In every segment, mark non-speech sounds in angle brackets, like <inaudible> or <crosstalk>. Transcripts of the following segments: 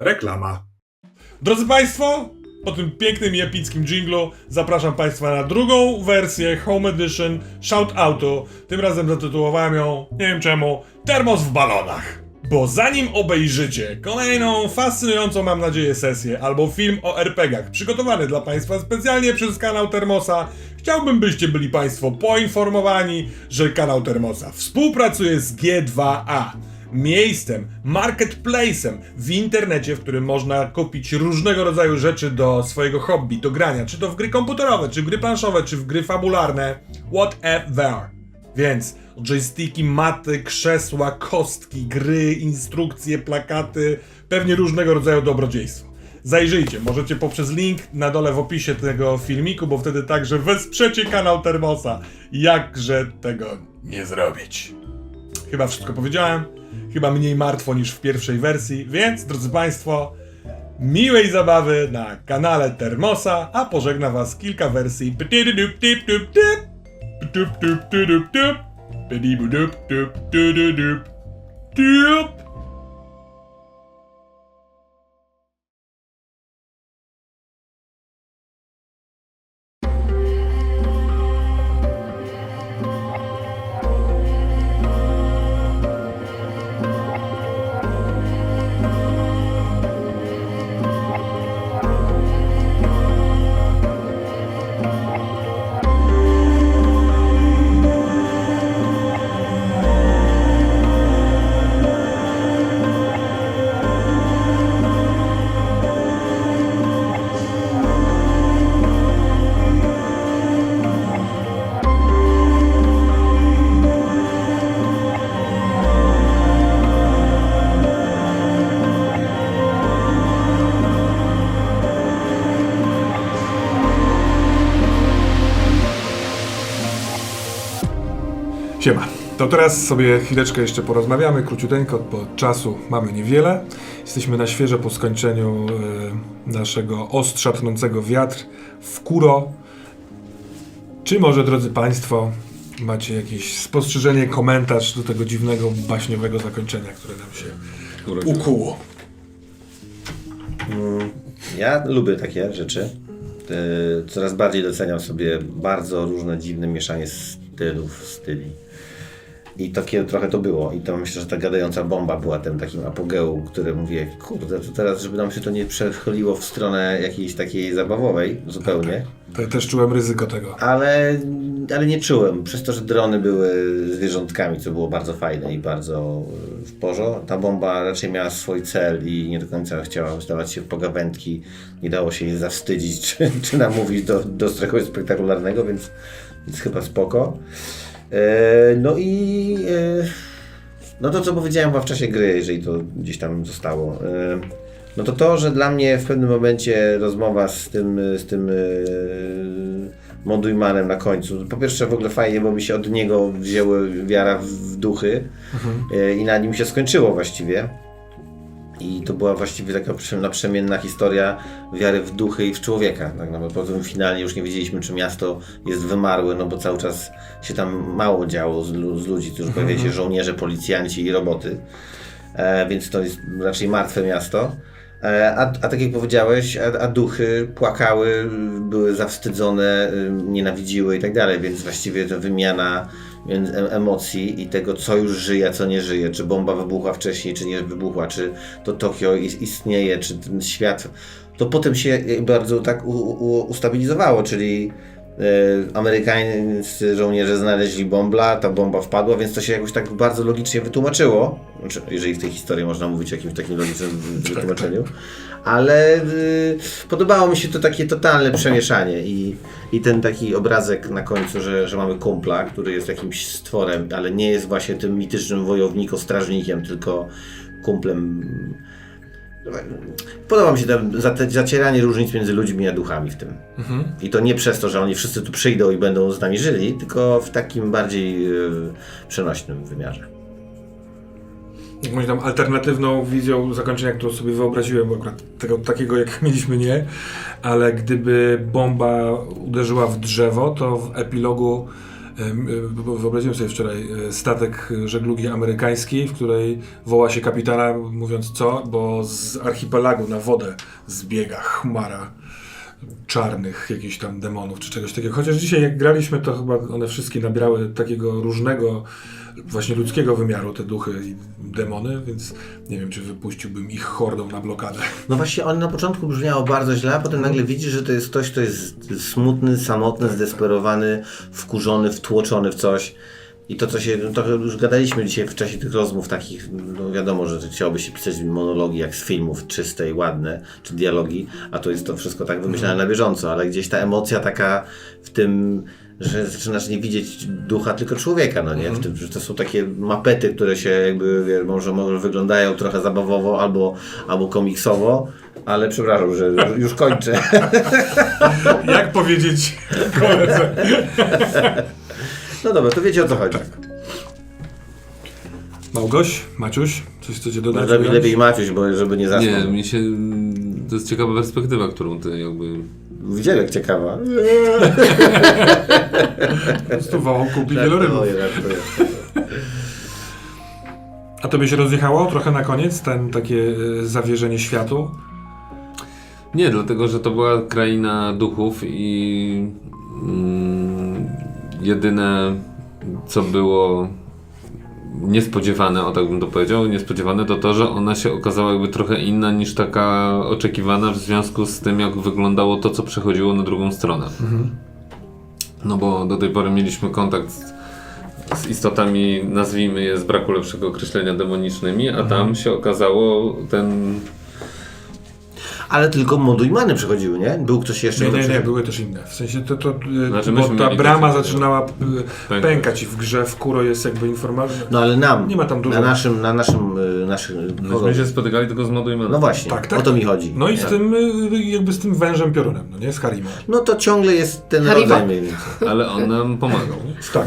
Reklama. Drodzy Państwo, po tym pięknym i epickim jinglu zapraszam Państwa na drugą wersję Home Edition Shout Auto. Tym razem zatytułowałem ją, nie wiem czemu, Termos w balonach. Bo zanim obejrzycie kolejną fascynującą, mam nadzieję, sesję albo film o RPGach przygotowany dla Państwa specjalnie przez kanał Termosa, chciałbym, byście byli Państwo poinformowani, że kanał Termosa współpracuje z G2A miejscem, marketplacem w internecie, w którym można kupić różnego rodzaju rzeczy do swojego hobby, do grania, czy to w gry komputerowe, czy w gry planszowe, czy w gry fabularne, whatever. Więc joysticki, maty, krzesła, kostki, gry, instrukcje, plakaty, pewnie różnego rodzaju dobrodziejstwo. Zajrzyjcie, możecie poprzez link na dole w opisie tego filmiku, bo wtedy także wesprzecie kanał Termosa. Jakże tego nie zrobić? Chyba wszystko powiedziałem. Chyba mniej martwo niż w pierwszej wersji, więc drodzy Państwo, miłej zabawy na kanale Termosa, a pożegna Was kilka wersji. Siema. To teraz sobie chwileczkę jeszcze porozmawiamy, króciuteńko, bo czasu mamy niewiele. Jesteśmy na świeżo po skończeniu e, naszego ostrza tnącego wiatr w Kuro. Czy może, drodzy Państwo, macie jakieś spostrzeżenie, komentarz do tego dziwnego, baśniowego zakończenia, które nam się ukuło? Ja lubię takie rzeczy. E, Coraz bardziej doceniam sobie bardzo różne dziwne mieszanie stylów, styli. I takie trochę to było. I to myślę, że ta gadająca bomba była tym takim apogeum, które mówię, kurde, to teraz, żeby nam się to nie przechyliło w stronę jakiejś takiej zabawowej zupełnie. To ja też czułem ryzyko tego. Ale, ale nie czułem. Przez to, że drony były zwierzątkami, co było bardzo fajne i bardzo e, w porządku. Ta bomba raczej miała swój cel i nie do końca chciała zdawać się w pogawędki. Nie dało się jej zawstydzić <laughs> czy, czy namówić do, do spektakularnego, więc, więc chyba spoko. E, no i e, no to, co powiedziałem wam w czasie gry, jeżeli to gdzieś tam zostało. e, No to to, że dla mnie w pewnym momencie rozmowa z tym, z tym Mondujmanem na końcu. Po pierwsze w ogóle fajnie, bo mi się od niego wzięły wiara w, duchy yy, i na nim się skończyło właściwie. I to była właściwie taka prze- naprzemienna historia wiary w duchy i w człowieka. Tak naprawdę potem finalnie już nie wiedzieliśmy, czy miasto jest wymarłe, no bo cały czas się tam mało działo z, z ludzi, którzy pojawiali się żołnierze, policjanci i roboty. E, więc to jest raczej martwe miasto. E, A, a tak jak powiedziałeś, a, a duchy płakały, były zawstydzone, y, nienawidziły i tak dalej, więc właściwie to wymiana emocji i tego, co już żyje, co nie żyje, czy bomba wybuchła wcześniej, czy nie wybuchła, czy to Tokio is- istnieje, czy ten świat, to potem się bardzo tak u, u, ustabilizowało, czyli amerykańscy żołnierze znaleźli bombla, ta bomba wpadła, więc to się jakoś tak bardzo logicznie wytłumaczyło. Znaczy, jeżeli w tej historii można mówić o jakimś takim logicznym wy- wytłumaczeniu. Ale y, podobało mi się to takie totalne przemieszanie i, i ten taki obrazek na końcu, że, że mamy kumpla, który jest jakimś stworem, ale nie jest właśnie tym mitycznym wojownikiem, tylko kumplem. Podoba mi się to zacieranie różnic między ludźmi a duchami w tym. I to nie przez to, że oni wszyscy tu przyjdą i będą z nami żyli, tylko w takim bardziej y, przenośnym wymiarze. jakąś tam alternatywną wizją zakończenia, którą sobie wyobraziłem, bo akurat tego takiego jak <laughs> mieliśmy nie, ale gdyby bomba uderzyła w drzewo, to w epilogu Wyobraziłem sobie wczoraj e, statek żeglugi amerykańskiej, w której woła się kapitana, mówiąc co, bo z archipelagu na wodę zbiega chmara czarnych jakichś tam demonów czy czegoś takiego. Chociaż dzisiaj jak graliśmy, to chyba one wszystkie nabrały takiego różnego, właśnie ludzkiego wymiaru, te duchy i demony, więc nie wiem, czy wypuściłbym ich hordą na blokadę. No właśnie, on na początku brzmiało bardzo źle, a potem nagle widzisz, że to jest ktoś, kto jest smutny, samotny, zdesperowany, wkurzony, wtłoczony w coś. I to, co się, no trochę już gadaliśmy dzisiaj w czasie tych rozmów takich, no wiadomo, że chciałoby się pisać monologi jak z filmów, czyste i ładne, czy dialogi, a to jest to wszystko tak wymyślane na bieżąco, ale gdzieś ta emocja taka w tym, że zaczynasz nie widzieć ducha, tylko człowieka, no nie? W tym, że to są takie mapety, które się jakby, wie, może, może wyglądają trochę zabawowo albo, albo komiksowo, ale przepraszam, że już kończę. <laughs> Jak powiedzieć koledze? No dobra, to wiecie o co chodzi. Małgoś, Maciuś, coś chcecie dodać? Może lepiej, ująć? lepiej Maciuś, bo żeby nie zasnął. Nie, mi się. To jest ciekawa perspektywa, którą ty jakby. Widziałem jak ciekawa. <laughs> Po prostu wołał kupi wielorybów. A to by się rozjechało trochę na koniec, ten takie e, zawierzenie światu? Nie, dlatego że to była kraina duchów i mm, jedyne co było niespodziewane, o tak bym to powiedział, niespodziewane to to, że ona się okazała jakby trochę inna niż taka oczekiwana w związku z tym, jak wyglądało to, co przechodziło na drugą stronę. No bo do tej pory mieliśmy kontakt z, z istotami, nazwijmy je z braku lepszego określenia demonicznymi, a tam się okazało ten Ale tylko modujmany przechodziły, nie? Był ktoś jeszcze? Nie, nie, nie, były też inne. W sensie to, to e, Znaczy, bo ta brama zaczynała e, Pękać. pękać i w grze w kuro jest jakby informacja. No ale nam, Nie ma tam dużo. na naszym, na naszym, y, naszym Myśmy się spotykali tylko z Modujmanem. No właśnie, Tak, tak. o to mi chodzi. No i z Tak. tym e, jakby z tym wężem piorunem, no nie? Z Harimą. No to ciągle jest ten Haribo. rodzaj mniej więcej. Ale on nam pomagał. Tak.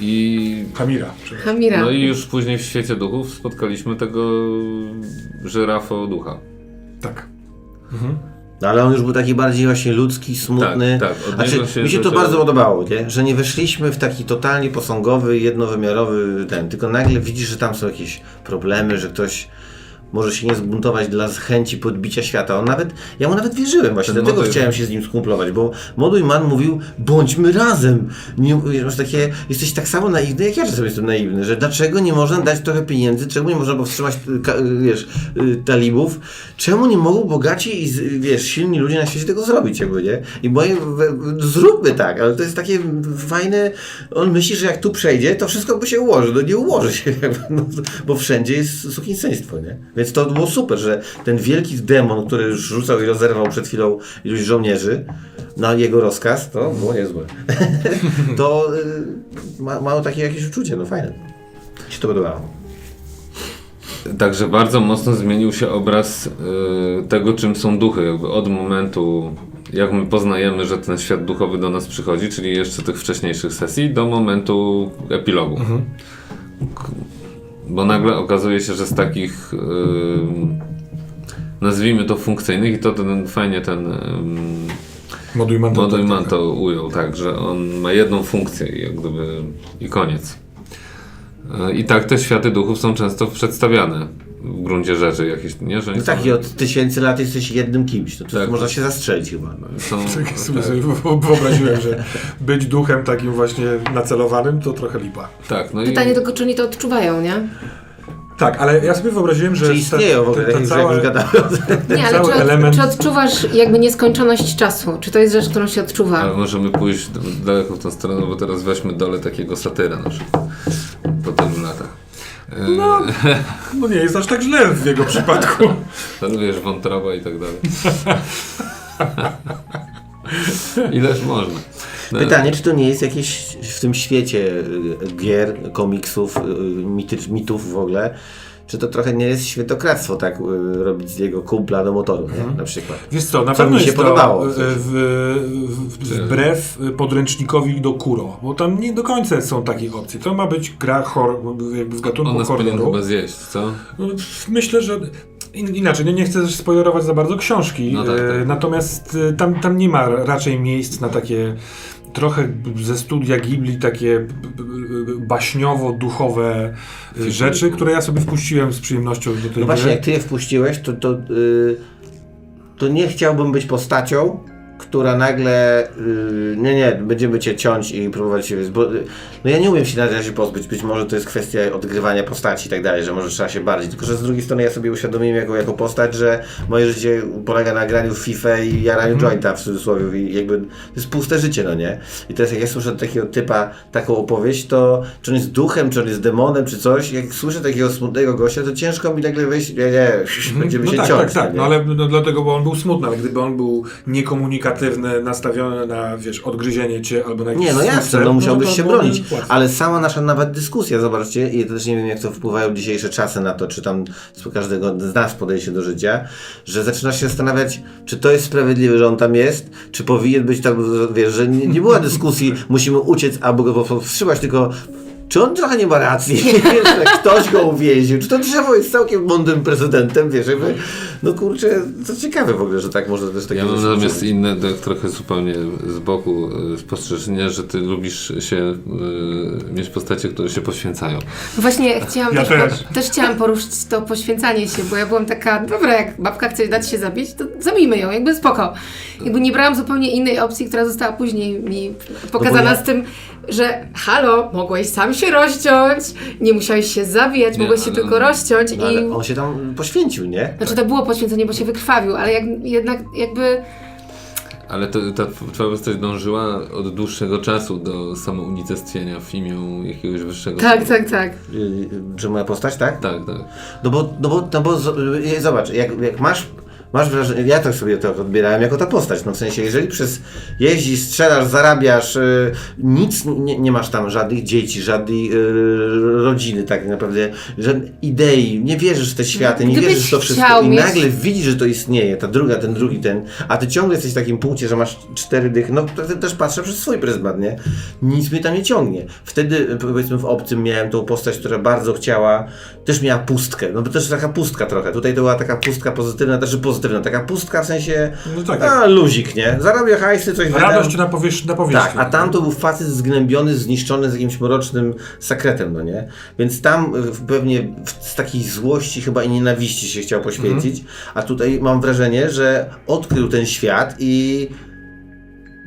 I, Hamira. Hamira. no i już później w świecie duchów spotkaliśmy tego żyrafo ducha. Tak. No ale on już był taki bardziej właśnie ludzki, smutny. Tak, tak, Znaczy, się mi się to bardzo podobało, nie? że nie weszliśmy w taki totalnie posągowy, jednowymiarowy ten, tylko nagle widzisz, że tam są jakieś problemy, że ktoś może się nie zbuntować dla chęci podbicia świata. On nawet, ja mu nawet wierzyłem właśnie, Ten dlatego motyw. chciałem się z nim skumplować, bo Moduj Man mówił, bądźmy razem. Nie, wiesz, takie, jesteś tak samo naiwny, jak ja czasem jestem naiwny, że dlaczego nie można dać trochę pieniędzy, czemu nie można powstrzymać, wiesz, y, talibów, czemu nie mogą bogaci i, wiesz, silni ludzie na świecie tego zrobić, jakby, nie? I moje, zróbmy tak, ale to jest takie fajne, on myśli, że jak tu przejdzie, to wszystko by się ułoży, no nie ułoży się, jakby, <laughs> no, bo wszędzie jest sukienstwo, nie? Więc to było super, że ten wielki demon, który już rzucał i rozerwał przed chwilą iluś żołnierzy na jego rozkaz, to było niezłe. <laughs> to y, ma, mało takie jakieś uczucie, no fajne. Mi się to podobało. Także bardzo mocno zmienił się obraz y, tego, czym są duchy. Jakby od momentu, jak my poznajemy, że ten świat duchowy do nas przychodzi, czyli jeszcze tych wcześniejszych sesji, do momentu epilogu. K- Bo nagle okazuje się, że z takich, y, nazwijmy to funkcyjnych, i to ten, fajnie ten Moduj man to. Model tak, tak. to ujął, tak, że on ma jedną funkcję i jak gdyby i koniec. E, I tak te światy duchów są często przedstawiane w gruncie rzeczy jakieś, nie? Że oni No tak, i od tysięcy lat jesteś jednym kimś, no to Tak. można się zastrzelić chyba. są <laughs> Tak sobie sobie wyobraziłem, że być duchem takim właśnie nacelowanym to trochę lipa. tak, no Pytanie i tylko, czy oni to odczuwają, nie? Tak, ale ja sobie wyobraziłem, że Czy istnieją w ogóle, jak cała, już gadałem. Nie, ale cały czy, od, element- czy odczuwasz jakby nieskończoność czasu? Czy to jest rzecz, którą się odczuwa? ale możemy pójść daleko w tą stronę, bo teraz weźmy dole takiego satyra na przykład po tylu latach. E, No, <laughs> no nie jest aż tak źle w jego przypadku. no wiesz, wątroba i tak dalej. <laughs> Ileż można. No, Pytanie, czy to nie jest jakieś w tym świecie y, gier, komiksów, y, mity, mitów w ogóle, czy to trochę nie jest świętokradztwo tak y, robić z jego kumpla do motoru, nie? na przykład. Wiesz co, na Co pewno mi się jest podobało, to w e, w, w, wbrew podręcznikowi do Kuro, bo tam nie do końca są takie opcje. To ma być gra horror, jakby w gatunku On nas powinien horroru. chyba zjeść, co? No, Myślę, że in, inaczej, nie, nie chcę też spoilerować za bardzo książki, No tak, e, tak. natomiast e, tam, tam nie ma raczej miejsc na takie trochę ze studia Ghibli takie baśniowo-duchowe y, rzeczy, które ja sobie wpuściłem z przyjemnością do tej No właśnie, gry. jak ty je wpuściłeś, to, to, y, to nie chciałbym być postacią, która nagle, y, nie, nie, będziemy cię ciąć i próbować się, bo, no ja nie umiem się na razie pozbyć, być może to jest kwestia odgrywania postaci i tak dalej, że może trzeba się bardziej, tylko że z drugiej strony ja sobie uświadomiłem jako, jako postać, że moje życie polega na graniu w FIFA i jaraniu jointa w cudzysłowie i jakby to jest puste życie, no nie? I teraz jak ja słyszę takiego typa taką opowieść, to czy on jest duchem, czy on jest demonem, czy coś, jak słyszę takiego smutnego gościa, to ciężko mi nagle wejść, nie, nie, będziemy no się tak, ciąć. tak, tak, nie? no ale no, dlatego, bo on był smutny, ale gdyby on był niekomunikatywny, nastawiony na, wiesz, odgryzienie cię albo na Nie, no jasne, no musiałbyś się bronić, ale sama nasza nawet dyskusja, zobaczcie, i też nie wiem jak to wpływają dzisiejsze czasy na to, czy tam każdego z nas podejście do życia, że zaczynasz się zastanawiać, czy to jest sprawiedliwe, że on tam jest, czy powinien być tam, wiesz, że nie, nie była dyskusji, musimy uciec albo go powstrzymać, tylko czy on trochę nie ma racji, wiesz, <laughs> że ktoś go uwięził, czy to drzewo jest całkiem mądrym prezydentem, wiesz, jakby, no kurczę, to ciekawe w ogóle, że tak można też takie Ja mam natomiast inne, tak trochę zupełnie z boku y, spostrzeżenie, że ty lubisz się y, mieć postacie, które się poświęcają. Właśnie chciałam Ja też, też. Po, też chciałam poruszyć to poświęcanie się, bo ja byłam taka, dobra, jak babka chce dać się zabić, to zabijmy ją, jakby spoko. Jakby nie brałam zupełnie innej opcji, która została później mi pokazana No ja- z tym, że halo, mogłeś sam się rozciąć, nie musiałeś się zabijać, Nie, mogłeś się ale- tylko rozciąć No, i... ale on się tam poświęcił, nie? Znaczy to było poświęcenie, bo się wykrwawił, ale jak, jednak jakby... Ale to, ta twoja postać dążyła od dłuższego czasu do samounicestwienia w imię jakiegoś wyższego Tak, tak, tak. Y, Że moja postać, tak? Tak, tak. No bo, no bo, no bo z- y, zobacz, jak, jak masz, masz wrażenie, ja to sobie to odbierałem jako ta postać, no w sensie, jeżeli przez jeździsz, strzelasz, zarabiasz, y, nic nie, nie masz tam, żadnych dzieci, żadnej y, rodziny tak naprawdę, żadnej idei, nie wierzysz w te światy, nie Gdybyś wierzysz w to wszystko i mieć- nagle widzisz, że to istnieje, ta druga, ten drugi, ten, a ty ciągle jesteś w takim punkcie, że masz cztery dychy, no to też patrzę przez swój pryzmat, nie? Nic mnie tam nie ciągnie. Wtedy, powiedzmy, w Obcym miałem tą postać, która bardzo chciała, też miała pustkę, no bo też taka pustka trochę. Tutaj to była taka pustka pozytywna, też pozytywna, taka pustka w sensie, No tak, a luzik, nie? Zarabia hajsy, coś Radość wydam. na, powierzch- na powierzchni. Tak, a tam to był facet zgnębiony, zniszczony z jakimś mrocznym sekretem, no nie? Więc tam w- pewnie z takiej złości chyba i nienawiści się chciał poświęcić, a tutaj mam wrażenie, że odkrył ten świat i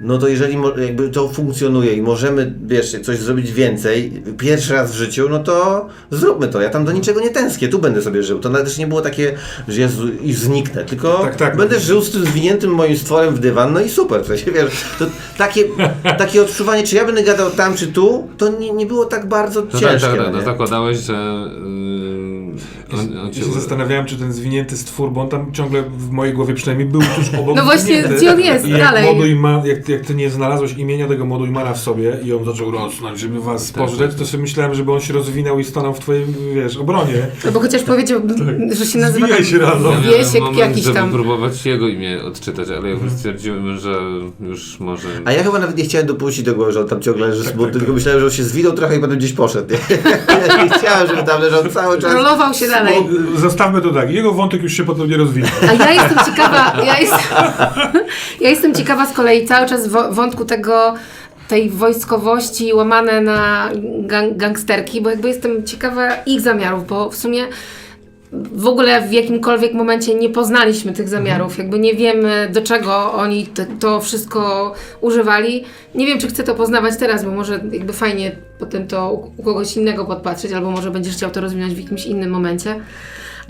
no to jeżeli jakby to funkcjonuje i możemy, wiesz, coś zrobić więcej, pierwszy raz w życiu, no to zróbmy to. Ja tam do niczego nie tęsknię, tu będę sobie żył. To nawet też nie było takie, że Jezu, i zniknę, tylko Tak, tak. będę żył z tym zwiniętym moim stworem w dywan, no i super, to się wiesz, to takie, <laughs> takie odczuwanie, czy ja będę gadał tam, czy tu, to nie, nie było tak bardzo No tak, ciężkie. tak, no tak. No zakładałeś, że yy, on, on Ja się zastanawiałem, czy ten zwinięty stwór, bo on tam ciągle w mojej głowie przynajmniej był tuż obok No właśnie, gdzie on jest I jak, dalej? Modujman, jak, jak ty nie znalazłeś imienia tego Modujmana w sobie i on zaczął rosnąć, żeby was Tak, pożreć, tak. to sobie myślałem, żeby on się rozwinął i stanął w twojej, wiesz, obronie. No bo chociaż powiedział, <laughs> że się nazywa Zwijaj się razem. Ja Wiesiek moment, jakiś żeby tam. próbować jego imię odczytać, ale Mhm. jak stwierdziłem, że już może... A ja chyba nawet nie chciałem dopuścić do głowy, że on tam ciągle leży Tak, smutny, tak, tylko tak. myślałem, że on się zwinął trochę i potem gdzieś poszedł. Nie? <laughs> ja nie chciałem, żeby tam leżał cały czas. Rolował się dalej. Bo, Zostawmy to tak, jego wątek już się potem nie rozwija. A ja jestem ciekawa, ja jestem, <laughs> ja jestem ciekawa z kolei cały czas wo- wątku tego, tej wojskowości łamane na gang, gangsterki, bo jakby jestem ciekawa ich zamiarów, bo w sumie w ogóle w jakimkolwiek momencie nie poznaliśmy tych zamiarów, jakby nie wiemy do czego oni to wszystko używali. Nie wiem, czy chcę to poznawać teraz, bo może jakby fajnie potem to u kogoś innego podpatrzeć, albo może będziesz chciał to rozwinąć w jakimś innym momencie.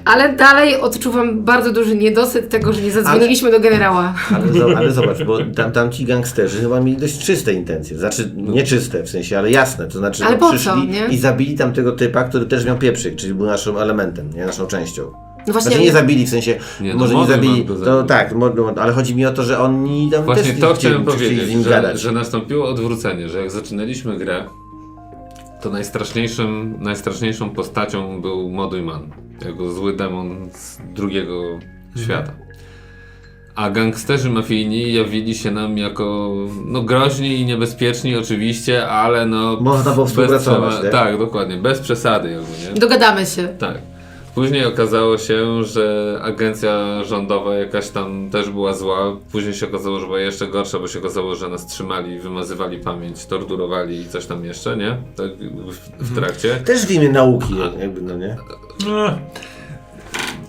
Ale dalej odczuwam bardzo duży niedosyt tego, że nie zadzwoniliśmy do generała. Ale, zo- ale <laughs> zobacz, bo tam, tam ci gangsterzy chyba mieli dość czyste intencje. Znaczy, nie czyste w sensie, ale jasne. To znaczy, Ale no, po co, przyszli nie? i zabili tam tego typa, który też miał pieprzyk, czyli był naszym elementem, nie naszą częścią. No właśnie, Znaczy nie zabili, w sensie, Nie, może nie zabili, to tak, no, ale chodzi mi o to, że oni tam Właśnie też to chciałem powiedzieć, z nim że, że nastąpiło odwrócenie, że jak zaczynaliśmy grę, to najstraszniejszym, najstraszniejszą postacią był Modujman, jako zły demon z drugiego świata. A gangsterzy mafijni jawili się nam jako no, groźni i niebezpieczni oczywiście, ale no... Można było bez współpracować, przema- nie? Tak, dokładnie, bez przesady jakby, nie? dogadamy się. Tak. Później okazało się, że agencja rządowa jakaś tam też była zła. Później się okazało, że była jeszcze gorsza, bo się okazało, że nas trzymali, wymazywali pamięć, torturowali i coś tam jeszcze, nie? Tak w, w trakcie. Też w imię nauki, jakby, no nie? No.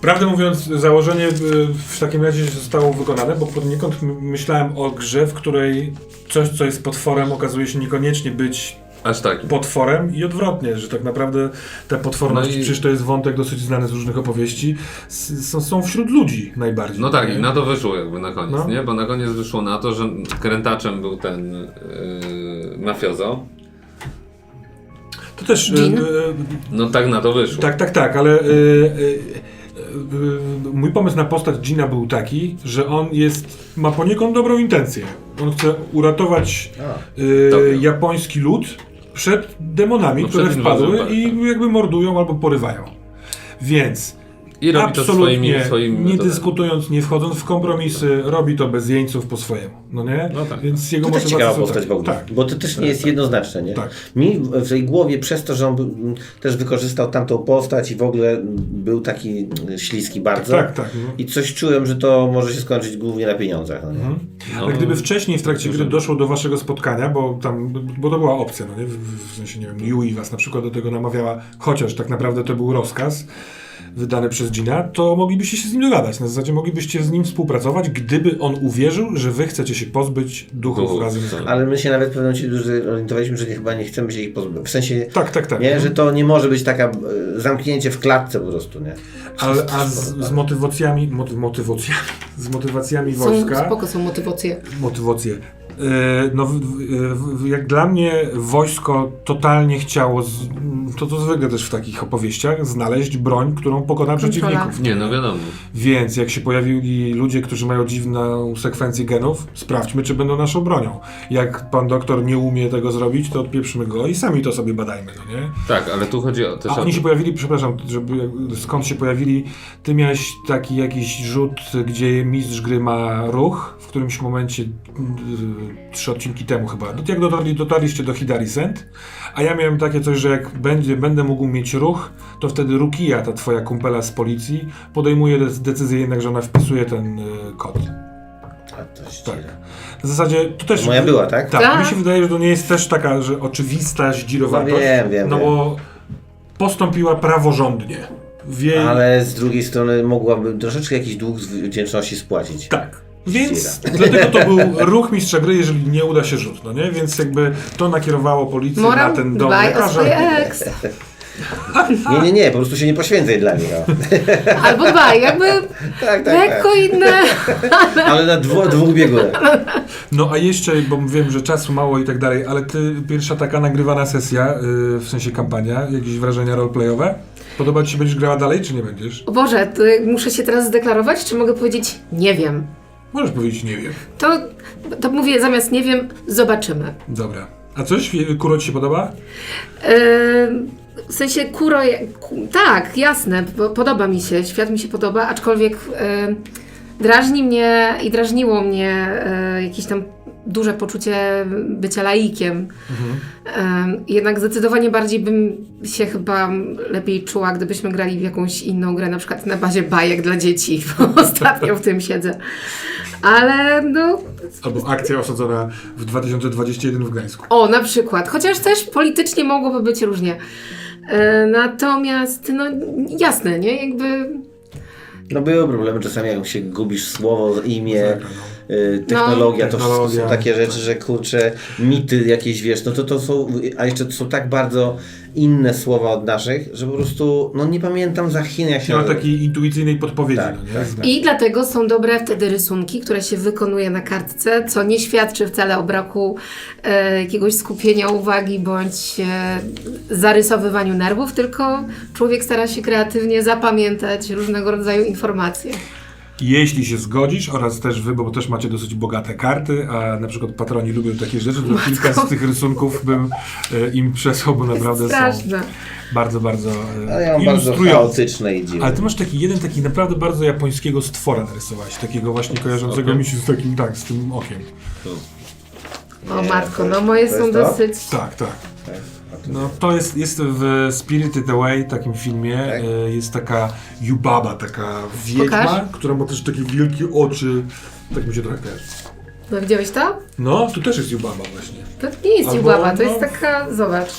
Prawdę mówiąc, założenie y, w takim razie zostało wykonane, bo poniekąd m- myślałem o grze, w której coś, co jest potworem, okazuje się niekoniecznie być Aż tak. potworem i odwrotnie, że tak naprawdę ta potworność, No i- przecież to jest wątek dosyć znany z różnych opowieści, są, są wśród ludzi najbardziej. No tak, nie? i na to wyszło jakby na koniec, No. nie? Bo na koniec wyszło na to, że krętaczem był ten yy, mafiozo. To też... y, y, No tak na to wyszło. Tak, tak, tak, ale y, y, y, y, mój pomysł na postać Gina był taki, że on jest, ma poniekąd dobrą intencję. On chce uratować y, japoński lud przed demonami, No, które przed wpadły tak, i jakby mordują albo porywają. Więc I robi to absolutnie swoimi, swoimi nie metodami. dyskutując, nie wchodząc w kompromisy, robi to bez jeńców po swojemu, no nie? No tak. Więc jego To też ciekawa postać ogóle. Tak. Bo to też nie jest jednoznaczne, nie? Tak. Mi w tej głowie przez to, że on był, też wykorzystał tamtą postać i w ogóle był taki śliski bardzo. Tak, tak. No. I coś czułem, że to może się skończyć głównie na pieniądzach. No nie? Mhm. No. Ale gdyby wcześniej w trakcie gry doszło do waszego spotkania, bo tam, bo to była opcja, no nie? W, w sensie, nie wiem, Yui was na przykład do tego namawiała, chociaż tak naprawdę to był rozkaz wydany przez Gina, to moglibyście się z nim dogadać. Na zasadzie moglibyście z nim współpracować, gdyby on uwierzył, że wy chcecie się pozbyć duchów Duchów, razem z nim. Ale my się nawet w pewnym momencie zorientowaliśmy, że nie, chyba nie chcemy się ich pozbyć. W sensie, Tak, tak, tak. nie, że to nie może być taka e, zamknięcie w klatce po prostu, nie? Ale, a z, z motywacjami, moty, motywacjami, z motywacjami Są, wojska, spoko są motywacje. motywacje. E, No, jak dla mnie wojsko totalnie chciało, z, to to zwykle też w takich opowieściach, znaleźć broń, którą pokona przeciwników. Nie, no wiadomo. Więc jak się pojawili ludzie, którzy mają dziwną sekwencję genów, sprawdźmy, czy będą naszą bronią. Jak pan doktor nie umie tego zrobić, to odpieprzmy go i sami to sobie badajmy, no nie? Tak, ale tu chodzi o, też A o oni się pojawili, przepraszam, żeby, skąd się pojawili? Ty miałeś taki jakiś rzut, gdzie mistrz gry ma ruch, w którymś momencie, trzy odcinki temu chyba, jak dotarli, dotarliście do Hidari Send, a ja miałem takie coś, że jak będzie, będę mógł mieć ruch, to wtedy Rukia, ta twoja kumpela z policji, podejmuje dec- decyzję jednak, że ona wpisuje ten yy, kod. A to się Tak. W zasadzie to też... Moja była, tak? Tak, Tak. mi się wydaje, że to nie jest też taka, że oczywista zdzirowatość. No wiem, wiem, No wiem. bo postąpiła praworządnie. Jej... Ale z drugiej strony mogłaby troszeczkę jakiś dług z wdzięczności spłacić. Tak. Więc <laughs> dlatego to był ruch mistrza gry, jeżeli nie uda się rzut, no nie? Więc jakby to nakierowało policję Morał, na ten dom dbaj o lekarza. swoje ex. <laughs> Nie, nie, nie, po prostu się nie poświęcaj dla nich. No. <laughs> Albo dbaj, jakby Tak, tak, lekko tak. inne. Ale na dwu, dwóch biegunach. No a jeszcze, bo wiem, że czasu mało i tak dalej, ale ty, pierwsza taka nagrywana sesja, yy, w sensie kampania, jakieś wrażenia roleplayowe? Podoba ci się, będziesz grała dalej, czy nie będziesz? O Boże, to muszę się teraz zdeklarować, czy mogę powiedzieć nie wiem? Możesz powiedzieć, nie wiem. To, to mówię zamiast nie wiem, zobaczymy. Dobra. A coś, Kuro, ci się podoba? Yy, w sensie kuro, ku, tak, jasne, po, podoba mi się, świat mi się podoba, aczkolwiek yy, drażni mnie i drażniło mnie yy, jakieś tam duże poczucie bycia laikiem. Yy, jednak zdecydowanie bardziej bym się chyba lepiej czuła, gdybyśmy grali w jakąś inną grę, na przykład na bazie bajek dla dzieci, <laughs> bo ostatnio w tym siedzę. Ale no, Albo akcja osadzona w 2021 w Gdańsku. O, na przykład. Chociaż też politycznie mogłoby być różnie. E, natomiast, no jasne, nie? Jakby. No były problemy czasami, jak się gubisz słowo, imię, Tak, no. y, technologia, to wszystko Technologia, są takie rzeczy, że kurczę, mity jakieś, wiesz, no to to są, a jeszcze to są tak bardzo inne słowa od naszych, że po prostu, no nie pamiętam za Chin, jak się... Nie ma takiej intuicyjnej podpowiedzi, Tak, no nie? tak, I dlatego są dobre wtedy rysunki, które się wykonuje na kartce, co nie świadczy wcale o braku e, jakiegoś skupienia uwagi bądź e, zarysowywaniu nerwów, tylko człowiek stara się kreatywnie zapamiętać różnego rodzaju informacje. Jeśli się zgodzisz, oraz też wy, bo też macie dosyć bogate karty, a na przykład patroni lubią takie rzeczy, to kilka z tych rysunków bym e, im przesłał, bo naprawdę są Straszne. bardzo, bardzo e, Ale ja mam bardzo ilustrujące. chaotyczne i dziwne. Ale ty masz taki jeden, taki naprawdę bardzo japońskiego stwora narysowałeś, takiego właśnie kojarzącego okiem? mi się z takim, tak, z tym okiem. O Nie, matko, to no jest- moje to są jest to? dosyć... Tak, tak. Tak, No to jest, jest w Spirited Away, takim filmie, Tak? e, jest taka Yubaba, taka wiedźma, Pokaż. która ma też takie wielkie oczy. Tak mi się trochę kojarzy. No widziałeś to? No, tu też jest Yubaba właśnie. To nie jest Albo, Jubaba, to jest no. taka, zobacz.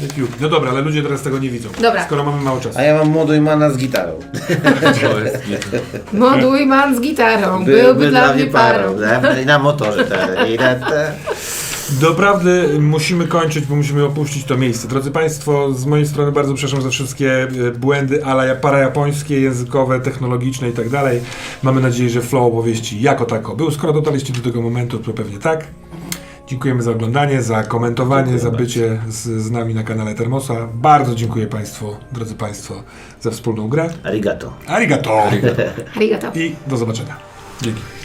Jak Yubi. No dobra, ale ludzie teraz tego nie widzą. Dobra. Skoro mamy mało czasu. A ja mam młodojmana z gitarą. <laughs> To jest. Moduj man z gitarą, byłby, dla mnie parą. I na motorze. I te, te. <laughs> Doprawdy musimy kończyć, bo musimy opuścić to miejsce. Drodzy Państwo, z mojej strony bardzo przepraszam za wszystkie e, błędy ala parajapońskie, językowe, technologiczne i tak dalej. Mamy nadzieję, że flow opowieści jako tako był. Skoro dotarliście do tego momentu, to pewnie tak. Dziękujemy za oglądanie, za komentowanie, za bycie z, z nami na kanale Termosa. Bardzo dziękuję Państwu, drodzy Państwo, za wspólną grę. Arigato. Arigato! Arigato. I do zobaczenia. Dzięki.